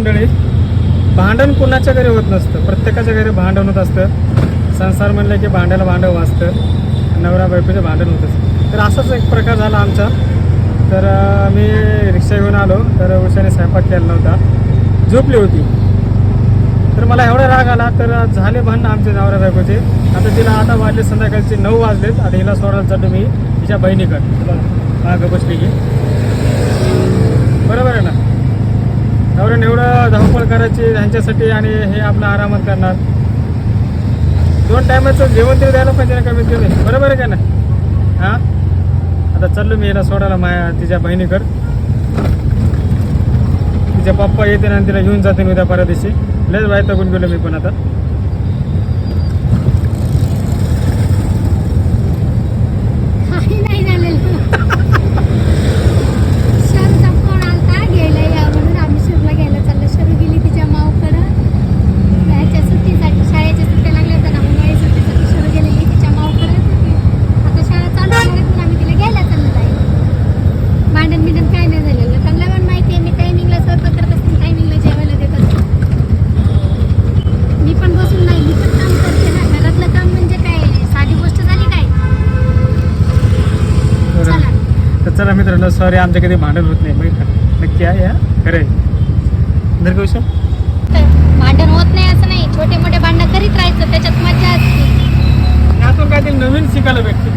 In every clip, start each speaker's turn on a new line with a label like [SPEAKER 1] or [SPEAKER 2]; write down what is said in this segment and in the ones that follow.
[SPEAKER 1] मंडळी भांडण कुणाच्या घरी होत नसतं? प्रत्येकाच्या घरी भांडण होत असतं. संसार म्हणलं की भांड्याला भांडं वाचतं नवरा बायकोचे भांडण होत असतं. तर असाच एक प्रकार झाला आमचा. तर मी रिक्षा घेऊन आलो. तर उषाने स्वयंपाक केला नव्हता झोपली होती. तर मला एवढा राग आला. तर झाले भांडणं आमचे नवरा बायकोचे. आता तिला आता वाजले संध्याकाळचे नऊ वाजलेत. आता हिला सोडायला चाललो मी तिच्या बहिणीकडे. मागं बसली की. बरोबर आहे ना? धावपळ करायची ह्यांच्यासाठी आणि हे आपलं आरामात करणार. दोन टायमाचं जेवण तरी द्यायला पाहिजे ना कमीत कमी. बरोबर आहे का ना हां? आता चाललो मी याला सोडायला माया तिच्या बहिणीकर तिच्या पप्पा येते ना तिला घेऊन जाते उद्या परदेशी. दिवशी लयच वाईट तगून गेलो मी पण आता
[SPEAKER 2] काही नाही झालेलं शरूचा फोन आलता घ्यायला या म्हणून आम्ही शरूला घ्यायला चाललो शरू गेली तिच्या माऊकडं त्याच्या सुट्टीसाठी शाळेच्या सुट्ट्या लागल्या होत्या ना उन्हाळी सुट्टीसाठी शरू गेलेली तिच्या माऊकडं आता शाळा चालू झाली म्हणून आम्ही तिला घ्यायला चाललेलो आहे भांडण बिंडण काय नाही झालेलं त्यांना पण माहिती आहे मी टायमिंगला स्वयंपाक करत असते टायमिंगला जेवायला देत असते मी पण बसून नाही मी पण काम करते ना घरातलं काम म्हणजे काय साधी गोष्ट झाली काय चला
[SPEAKER 1] तर चला मित्रांनो सॉरी आमच्या कधी भांडण होत नाही माहिती नक्की आहे या खरं
[SPEAKER 2] तर भांडण होत नाही असं नाही. छोटे मोठे भांडण करीत राहायचं त्याच्यात मजा असते.
[SPEAKER 1] यातून काहीतरी नवीन शिकायला भेटते.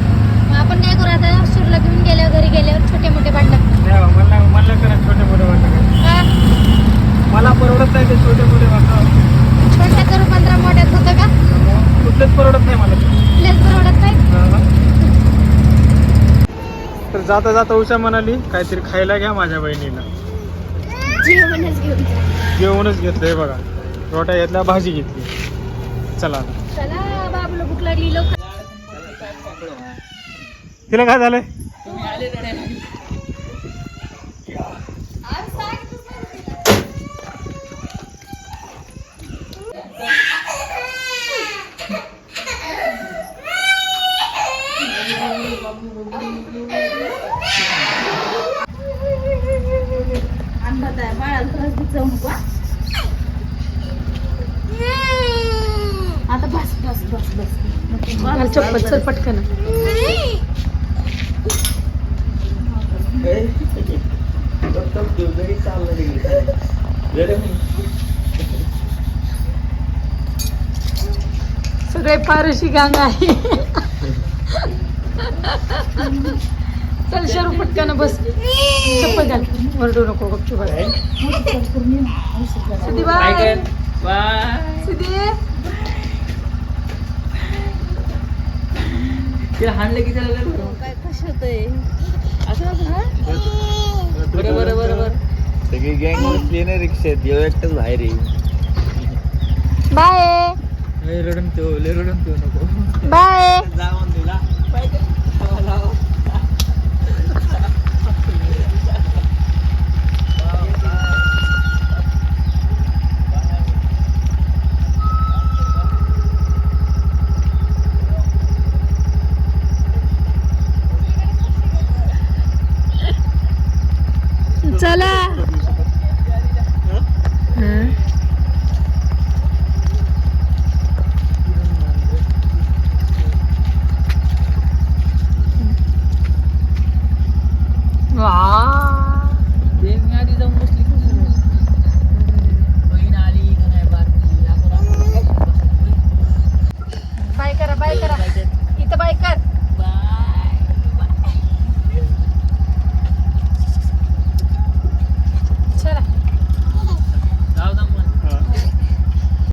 [SPEAKER 2] आपण काय करू आता? सुरला घेऊन गेल्यावर घरी गेल्यावर छोटे मोठे भांडण.
[SPEAKER 1] मला मला करा छोटे मोठे भांडण.
[SPEAKER 2] हा,
[SPEAKER 1] मला परवडत नाही ते छोटे मोठे भांडण.
[SPEAKER 2] छोटे करू पंधरा मोठ्यात होतं का?
[SPEAKER 1] कुठलेच परवडत नाही मला ते.
[SPEAKER 2] प्लेस परवडत नाही
[SPEAKER 1] तर जाता जाता उषा म्हणाली काहीतरी खायला घ्या माझ्या बहिणीला.
[SPEAKER 2] जेवणच घेऊन जा.
[SPEAKER 1] जेवणच घेतलंय बघा. रोट्या घेतल्या भाजी घेतली. चला. आता.
[SPEAKER 2] चला बाबूला भूक लागली लवकर.
[SPEAKER 1] तिला काय झालंय?
[SPEAKER 2] आता बस बस बस बस. चप्पल चल पटकन. सगळे पारशी गांग आहे. चल शरू पटकन बस. चप्पल घाल. वरडू नको गपचूप सिद्धी बाय. सिद्धी काय कशात
[SPEAKER 3] बरं बरं बरं बरं. सगळी गँग बसली ना रिक्षेत येऊ एकटाच बाहेर
[SPEAKER 2] बाय.
[SPEAKER 3] रडून ठेव लय रडून ठेव नको.
[SPEAKER 2] बाय.
[SPEAKER 3] जा म्हणून तुला. चला.